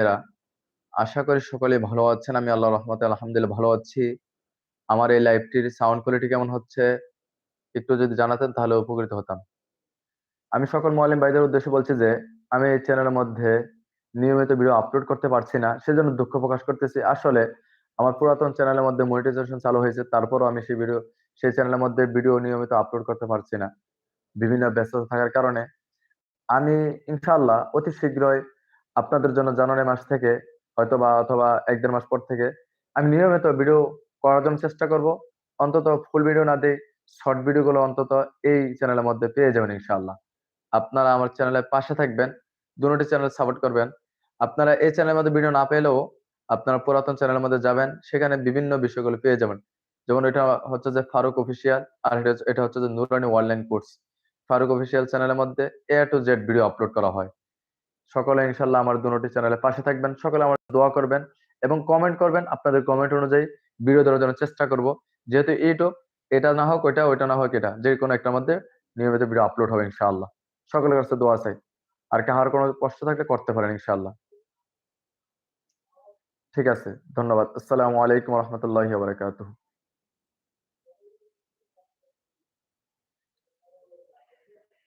এরা আশা করি সকলেই ভালো আছেন। আমি আল্লাহ রহমতে আলহামদুলিল্লাহ ভালো আছি। আমার এই লাইভটির সাউন্ড কোয়ালিটি কেমন হচ্ছে? একটু যদি জানাতেন তাহলে উপকৃত হতাম। আমি সকল মুআল্লিম ভাইদের উদ্দেশ্যে বলছি যে, আমি এই চ্যানেলের মধ্যে নিয়মিত ভিডিও আপলোড করতে পারছি না। সেজন্য দুঃখ প্রকাশ করতেছি। আসলে আমার পুরাতন চ্যানেলের মধ্যে মনিটাইজেশন চালু হয়েছে। তারপরও আমি সেই ভিডিও সেই চ্যানেলের মধ্যে ভিডিও নিয়মিত আপলোড করতে পারছি না। বিভিন্ন ব্যস্ততা থাকার কারণে। আমি ইনশাআল্লাহ অতি শীঘ্রই আপনাদের জন্য জানুয়ারি মাস থেকে হয়তো বা অথবা এক দেড় মাস পর থেকে আমি নিয়মিত ভিডিও করার জন্য চেষ্টা করব। অন্তত ফুল ভিডিও না দেই, শর্ট ভিডিও গুলো অন্তত এই চ্যানেলের মধ্যে পেয়ে যাবেন ইনশাআল্লাহ। আপনারা আমার চ্যানেলের পাশে থাকবেন। দোনোটি চ্যানেল সাপোর্ট করবেন। আপনারা এই চ্যানেলের মধ্যে ভিডিও না পেলেও আপনারা পুরাতন চ্যানেলের মধ্যে যাবেন। সেখানে বিভিন্ন বিষয়গুলো পেয়ে যাবেন। যেমন এটা হচ্ছে যে ফারুক অফিসিয়াল আর এটা হচ্ছে যে নুরানি অনলাইন কোর্স। ফারুক অফিসিয়াল চ্যানেলের মধ্যে A to Z video upload করা হয়। সকলে ইনশাল্লাহ আমার দোনোটি চ্যানেলের পাশে থাকবেন। সকলে আমার দোয়া করবেন এবং কমেন্ট করবেন। আপনাদের কমেন্ট অনুযায়ী ভিডিও দেওয়ার জন্য চেষ্টা করব। যেহেতু ইউটিউব এটা না হোক ওইটা, ওইটা না হোক এটা। যেকোনো একটার মধ্যে নিয়মিত ভিডিও আপলোড হবে ইনশাআল্লাহ। সকলের কাছে দোয়া চাই। আর কাহার কোনো কষ্ট থাকলে করতে পারেন ইনশাআল্লাহ। ঠিক আছে। ধন্যবাদ। আসসালামু আলাইকুম রাহমাতুল্লাহি বারাকাতুহু।